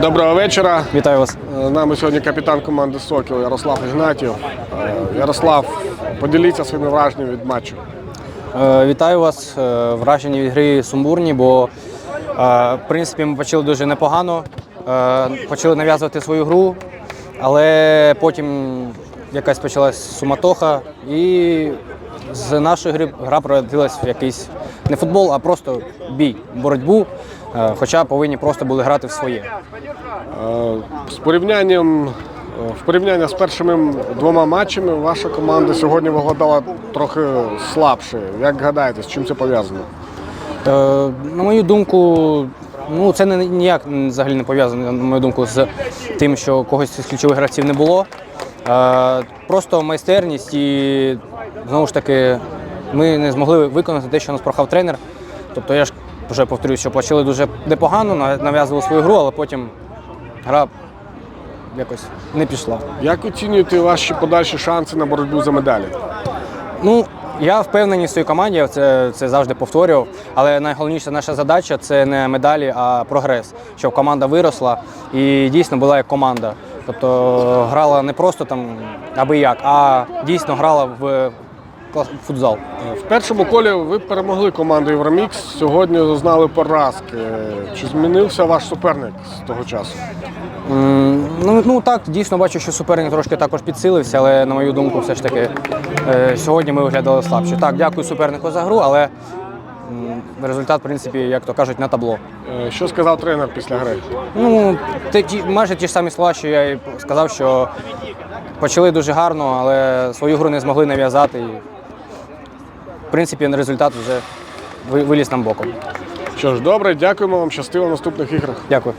Доброго вечора. Вітаю вас. З нами сьогодні капітан команди Сокіл Ярослав Ігнатів. Е, Ярослав, поділіться своїми враженнями від матчу. Е, Вітаю вас. Е, Враження від гри сумбурні, бо е, в принципі ми почали дуже непогано. Е, Почали нав'язувати свою гру, але потім якась почалась суматоха, і з нашої гри гра превратилась в якийсь не футбол, а просто бій, боротьбу. Е, Хоча повинні просто були грати в своє. Е, З порівнянням е, в порівнянні з першими двома матчами ваша команда сьогодні виглядала трохи слабше. Як гадаєте, з чим це пов'язано? На мою думку, ну це не ніяк взагалі не пов'язано, на мою думку, з тим, що когось з ключових гравців не було. Просто майстерність і знову ж таки ми не змогли виконати те, що нас прохав тренер. Тобто я ж вже повторюю, що почали дуже непогано, нав- нав'язували свою гру, але потім гра якось не пішла. Як оцінюєте ваші подальші шанси на боротьбу за медалі? Ну, я впевнений в своїй команді, я це, це завжди повторював. Але найголовніша наша задача це не медалі, а прогрес. Щоб команда виросла і дійсно була як команда. Тобто грала не просто там аби як, а дійсно грала в футзал. В першому колі ви перемогли команду Євромікс. Сьогодні зазнали поразки. Чи змінився ваш суперник з того часу? М, Ну, ну так, дійсно бачу, що суперник трошки також підсилився, але на мою думку, все ж таки е, сьогодні ми виглядали слабше. Так, дякую супернику за гру, але м, результат, в принципі, як то кажуть, на табло. Е, Що сказав тренер після гри? Ну, те, ті, майже ті ж самі слова, що я і сказав, що почали дуже гарно, але свою гру не змогли нав'язати. І, в принципі, результат вже ви- виліз нам боком. Що ж, добре, дякуємо вам, щастиво в наступних іграх. Дякую.